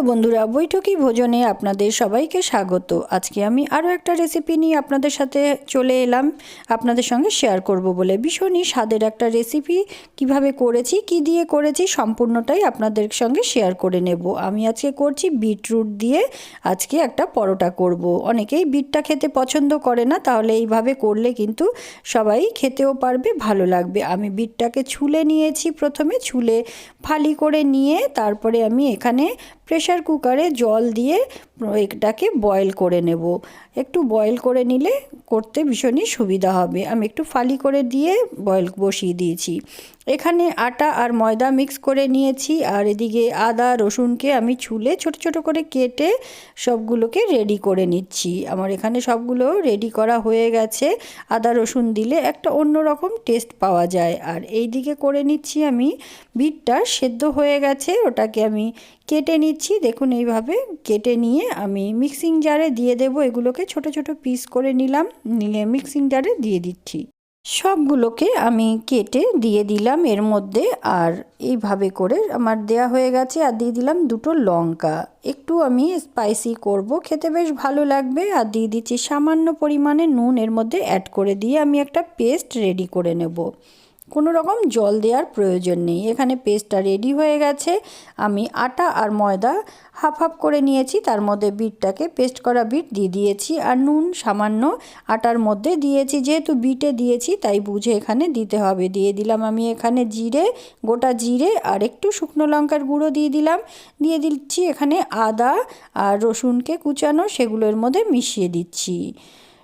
Hello বন্ধুরা, বৈঠকি ভোজনে আপনাদের সবাইকে স্বাগত। আজকে আমি আরও একটা রেসিপি নিয়ে আপনাদের সাথে চলে এলাম। আপনাদের সঙ্গে শেয়ার করব বলে। ভীষণই স্বাদের একটা রেসিপি কীভাবে করেছি, কি দিয়ে করেছি, সম্পূর্ণটাই আপনাদের সঙ্গে শেয়ার করে নেব। আমি আজকে করছি বিটরুট দিয়ে আজকে একটা পরোটা করব। অনেকেই বিটটা খেতে পছন্দ করে না, তাহলে এইভাবে করলে কিন্তু সবাই খেতেও পারবে, ভালো লাগবে। আমি বিটটাকে ছুলে নিয়েছি প্রথমে, ছুলে ফালি করে নিয়ে তারপরে আমি এখানে প্রেশার কুকারে জল দিয়ে এটাকে বয়েল করে নেব। একটু বয়েল করে নিলে করতে ভীষণই সুবিধা হবে। আমি একটু ফালি করে দিয়ে বয়েল বসিয়ে দিয়েছি। এখানে আটা আর ময়দা মিক্স করে নিয়েছি আর এদিকে আদা, রসুনকে আমি ছুলে ছোট ছোট করে কেটে সবগুলোকে রেডি করে নিচ্ছি। আমার এখানে সবগুলো রেডি করা হয়ে গেছে। আদা, রসুন দিলে একটা অন্যরকম টেস্ট পাওয়া যায়। আর এই দিকে করে নিচ্ছি আমি বিটটা, সেদ্ধ হয়ে গেছে। ওটাকে আমি কেটে নিচ্ছি। দেখুন এইভাবে কেটে নিয়ে আমি মিক্সিং জারে দিয়ে দেব। এগুলোকে ছোট ছোট পিস করে নিলাম। নিয়ে মিক্সিং জারে দিয়ে দিচ্ছি। সবগুলোকে আমি কেটে দিয়ে দিলাম এর মধ্যে আর এইভাবে করে আমার দেয়া হয়ে গেছে আর দিয়ে দিলাম দুটো লঙ্কা। একটু আমি স্পাইসি করব, খেতে বেশ ভালো লাগবে। আর দিয়ে দিচ্ছি সামান্য পরিমাণে নুন এর মধ্যে অ্যাড করে দিয়ে আমি একটা পেস্ট রেডি করে নেব। কোনো রকম জল দেওয়ার প্রয়োজন নেই। এখানে পেস্টটা রেডি হয়ে গেছে। আমি আটা আর ময়দা হাফ হাফ করে নিয়েছি। তার মধ্যে বিটটাকে পেস্ট করা বিট দিয়ে দিয়েছি আর নুন সামান্য আটার মধ্যে দিয়েছি। যেহেতু বিটে দিয়েছি, তাই বুঝে এখানে দিতে হবে। দিয়ে দিলাম আমি এখানে জিরে, গোটা জিরে আর একটু শুকনো লঙ্কার গুঁড়ো দিয়ে দিলাম। দিয়ে দিচ্ছি এখানে আদা আর রসুনকে কুচানো, সেগুলোর মধ্যে মিশিয়ে দিচ্ছি।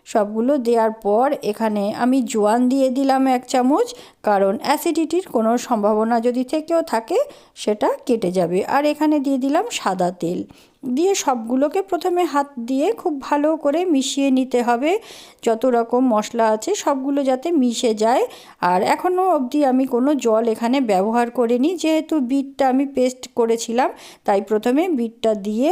সবগুলো দেওয়ার পর এখানে আমি জোয়ান দিয়ে দিলাম এক চামচ, কারণ অ্যাসিডিটির কোনো সম্ভাবনা যদি থেকেও থাকে, সেটা কেটে যাবে। আর এখানে দিয়ে দিলাম সাদা তেল। দিয়ে সবগুলোকে প্রথমে হাত দিয়ে খুব ভালো করে মিশিয়ে নিতে হবে। যত রকম মশলা আছে সবগুলো যাতে মিশে যায়। আর এখনও অবধি আমি কোনো জল এখানে ব্যবহার করিনি। যেহেতু বিটটা আমি পেস্ট করেছিলাম, তাই প্রথমে বিটটা দিয়ে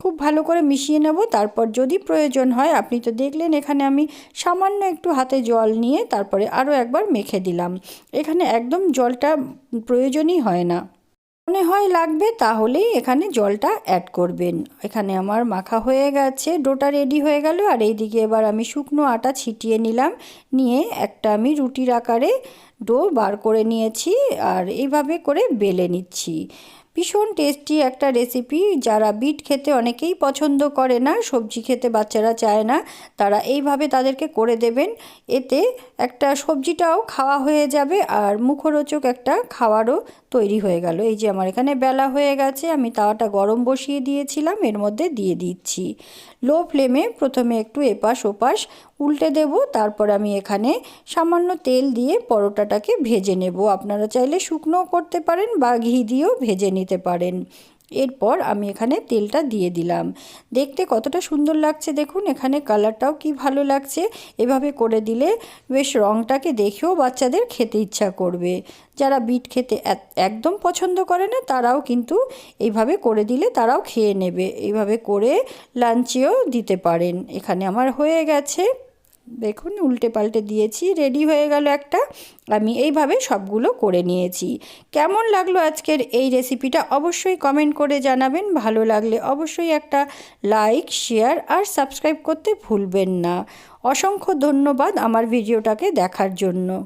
খুব ভালো করে মিশিয়ে নেব। তারপর যদি প্রয়োজন হয়, আপনি তো দেখলেন এখানে আমি সামান্য একটু হাতে জল নিয়ে তারপরে আরও একবার মেখে দিলাম। এখানে একদম জলটা প্রয়োজনই হয় না। মনে হয় লাগবে, তাহলেই এখানে জলটা অ্যাড করবেন। এখানে আমার মাখা হয়ে গেছে, ডোটা রেডি হয়ে গেল, আর এইদিকে এবার আমি শুকনো আটা ছিটিয়ে নিলাম। নিয়ে একটা আমি রুটির আকারে ডো বার করে নিয়েছি, আর এইভাবে করে বেলে নিচ্ছি। ভীষণ টেস্টি একটা রেসিপি যারা বিট খেতে অনেকেই পছন্দ করে না, সবজি খেতে বাচ্চারা চায় না, তারা এইভাবে তাদেরকে করে দেবেন। এতে একটা সবজিটাও খাওয়া হয়ে যাবে আর মুখরোচক একটা খাওয়ারও তৈরি হয়ে গেল। এই যে আমার এখানে বেলা হয়ে গেছে, আমি তাওয়াটা গরম বসিয়ে দিয়েছিলাম, এর মধ্যে দিয়ে দিচ্ছি। লো ফ্লেমে প্রথমে একটু এপাশ ওপাশ উল্টে দেব, তারপর আমি এখানে সামান্য তেল দিয়ে পরোটাটাকে ভেজে নেব। আপনারা চাইলে শুকনোও করতে পারেন বা ঘি দিয়েও ভেজে নিতে পারেন। এরপর আমি এখানে তেলটা দিয়ে দিলাম। দেখতে কতটা সুন্দর লাগছে দেখুন, এখানে কালারটাও কি ভালো লাগছে। এভাবে করে দিলে বেশ রঙটাকে দেখেও বাচ্চাদের খেতে ইচ্ছা করবে। যারা বিট খেতে একদম পছন্দ করে না, তারাও কিন্তু এইভাবে করে দিলে তারাও খেয়ে নেবে। এইভাবে করে লাঞ্চেও দিতে পারেন। এখানে আমার হয়ে গেছে। দেখুন উল্টে পাল্টে দিয়েছি রেডি হয়ে গেল একটা। আমি এইভাবে সবগুলো করে নিয়েছি। কেমন লাগল আজকের এই রেসিপিটা অবশ্যই কমেন্ট করে জানাবেন। ভালো লাগলে অবশ্যই একটা লাইক শেয়ার আর সাবস্ক্রাইব করতে ভুলবেন না। অসংখ্য ধন্যবাদ আমার ভিডিওটাকে দেখার জন্য।